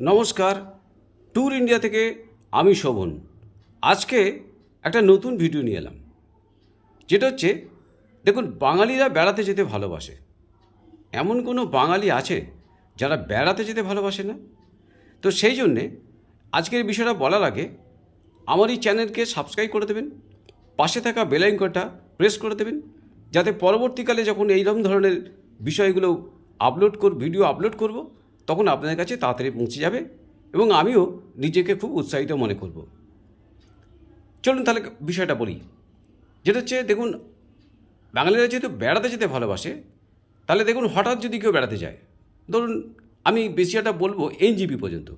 নমস্কার tour India থেকে আমি শোভন। আজকে একটা নতুন ভিডিও নিয়ে এলাম। যেটা হচ্ছে, দেখুন, বাঙালিরা বেড়াতে যেতে ভালোবাসে। এমন কোনো বাঙালি আছে যারা বেড়াতে যেতে ভালোবাসে না? তো সেই জন্যে আজকের বিষয়টা বলার আগে আমার এই চ্যানেলকে সাবস্ক্রাইব করে দেবেন, পাশে থাকা বেল আইকনটা প্রেস করে দেবেন, যাতে পরবর্তীকালে যখন এইরকম ধরনের বিষয়গুলো আপলোড কর ভিডিও আপলোড করব তখন আপনাদের কাছে তাড়াতাড়ি পৌঁছে যাবে এবং আমিও নিজেকে খুব উৎসাহিত মনে করব। চলুন তাহলে বিষয়টা বলি। যেটা হচ্ছে, দেখুন, বাঙালিরা যেহেতু বেড়াতে যেতে ভালোবাসে, তাহলে দেখুন, হঠাৎ যদি কেউ বেড়াতে যায়, ধরুন, আমি বেশি একটা বলব এনজিবি পর্যন্ত।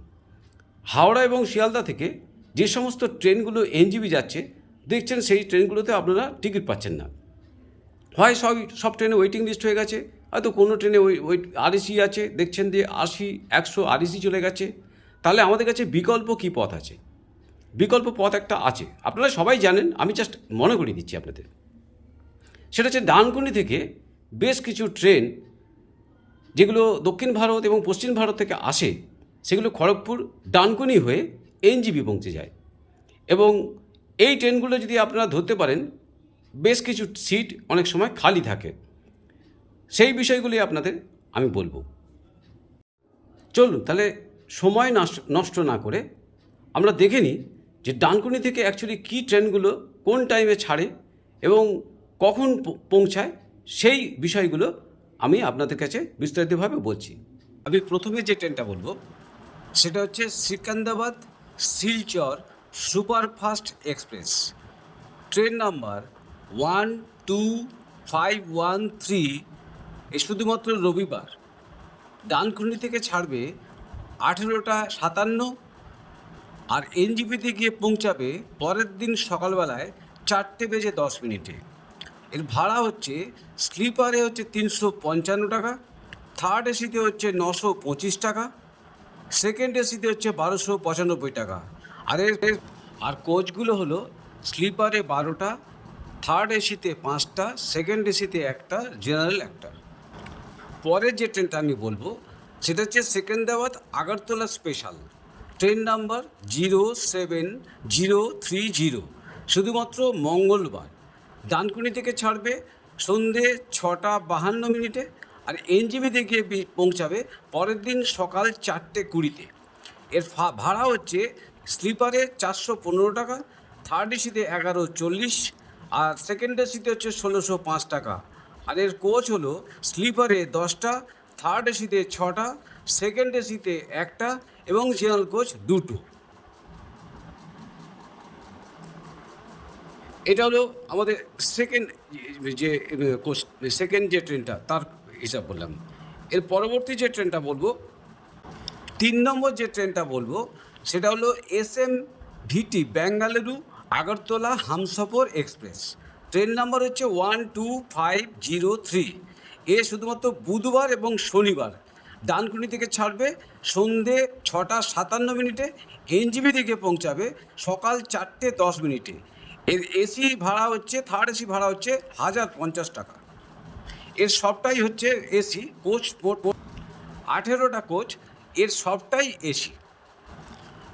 হাওড়া এবং শিয়ালদা থেকে যে সমস্ত ট্রেনগুলো এনজিবি যাচ্ছে, দেখছেন সেই ট্রেনগুলোতে আপনারা টিকিট পাচ্ছেন না। হয় সব সব ট্রেনে ওয়েটিং লিস্ট হয়ে গেছে হয়তো কোনো ট্রেনে ওই ওই আরএসি আছে, দেখছেন যে আশি, একশো আরএসি চলে গেছে। তাহলে আমাদের কাছে বিকল্প কী পথ আছে? বিকল্প পথ একটা আছে। আপনারা সবাই জানেন, আমি জাস্ট মনে করিয়ে দিচ্ছি আপনাদের। সেটা হচ্ছে ডানকুনি থেকে বেশ কিছু ট্রেন যেগুলো দক্ষিণ ভারত এবং পশ্চিম ভারত থেকে আসে, সেগুলো খড়গপুর ডানকুনি হয়ে এনজিবি পৌঁছে যায়। এবং এই ট্রেনগুলো যদি আপনারা ধরতে পারেন, বেশ কিছু সিট অনেক সময় খালি থাকে। সেই বিষয়গুলি আপনাদের আমি বলব। চলুন, তাহলে সময় নষ্ট না করে আমরা দেখে নিই যে ডানকুনি থেকে অ্যাকচুয়ালি কী ট্রেনগুলো কোন টাইমে ছাড়ে এবং কখন পৌঁছায় সেই বিষয়গুলো আমি আপনাদের কাছে বিস্তারিতভাবে বলছি। আমি প্রথমে যে ট্রেনটা বলব, সেটা হচ্ছে Secunderabad Silchar superfast express. Train number one two five one three এ শুধুমাত্র রবিবার। ডানকুনি থেকে ছাড়বে আঠেরোটা সাতান্ন আর এনজিপিতে গিয়ে পৌঁছাবে পরের দিন সকালবেলায় চারটে বেজে দশ মিনিটে। এর ভাড়া হচ্ছে স্লিপারে হচ্ছে তিনশো পঞ্চান্ন টাকা, থার্ড এসিতে হচ্ছে নশো পঁচিশ টাকা, সেকেন্ড এসিতে হচ্ছে বারোশো পঁচানব্বই টাকা। আর এর আর কোচগুলো হলো স্লিপারে বারোটা, থার্ড এসিতে পাঁচটা, সেকেন্ড এসিতে একটা, জেনারেল একটা। পরের যে ট্রেনটা আমি বলব, সেটা হচ্ছে Secunderabad Agartala special train number zero seven zero three zero. শুধুমাত্র মঙ্গলবার। ডানকুনি থেকে ছাড়বে সন্ধে ছটা বাহান্ন মিনিটে আর এনজিবিতে গিয়ে পৌঁছাবে পরের দিন সকাল চারটে কুড়িতে। এর ভাড়া হচ্ছে স্লিপারে চারশো পনেরো টাকা থার্ড এসিতে এগারো চল্লিশ আর সেকেন্ড এসিতে হচ্ছে ষোলোশো পাঁচ টাকা। আর এর কোচ হলো স্লিপারে দশটা থার্ড এসিতে ছটা সেকেন্ড এসিতে একটা এবং জেনারেল কোচ দুটো। এটা হলো আমাদের সেকেন্ড যে কোচ সেকেন্ড যে ট্রেনটা তার হিসাব বললাম। এর পরবর্তী যে ট্রেনটা বলব, তিন নম্বর যে ট্রেনটা বলব, সেটা হলো S M VT Bengaluru Agartala Humsafar express train number হচ্ছে one two five zero three এ শুধুমাত্র বুধবার এবং শনিবার ডানকুনি থেকে ছাড়বে, সন্ধে ছটা সাতান্ন মিনিটে এনজিবি থেকে পৌঁছাবে, সকাল চারটে দশ মিনিটে। এর এসি ভাড়া হচ্ছে থার্ড এসি ভাড়া হচ্ছে হাজার পঞ্চাশ টাকা। এর সবটাই হচ্ছে এসি কোচ আঠেরোটা কোচ এর সবটাই এসি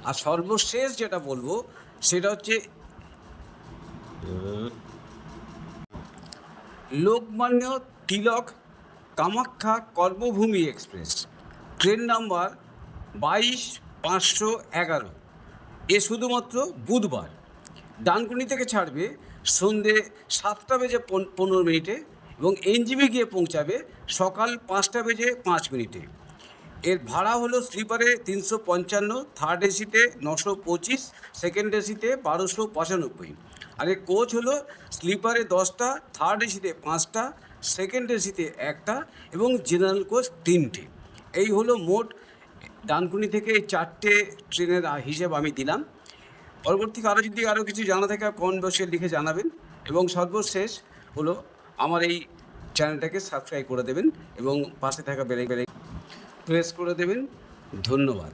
আর সর্বশেষ যেটা বলব, সেটা হচ্ছে Lokmanya Tilak Kamakhya Karmabhoomi express. Train number বাইশ পাঁচশো এগারো। এ শুধুমাত্র বুধবার। ডানকুনি থেকে ছাড়বে সন্ধে সাতটা বেজে পনেরো মিনিটে এবং এনজিবি গিয়ে পৌঁছাবে সকাল পাঁচটা বেজে পাঁচ মিনিটে। এর ভাড়া হলো স্লিপারে তিনশো পঞ্চান্ন, থার্ড এসিতে নশো পঁচিশ, সেকেন্ড এসিতে বারোশো পঁচানব্বই। আর কোচ হলো স্লিপারে দশটা থার্ড এসিতে পাঁচটা সেকেন্ড এসিতে একটা এবং জেনারেল কোচ তিনটে। এই হলো মোট ডানকুনি থেকে চারটে ট্রেনের হিসেব আমি দিলাম। পরবর্তী আরও যদি আরও কিছু জানা থাকে কমেন্ট বক্সে লিখে জানাবেন এবং সর্বশেষ হলো আমার এই চ্যানেলটাকে সাবস্ক্রাইব করে দেবেন এবং পাশে থাকা বেলে বেলে প্রেস করে দেবেন। ধন্যবাদ।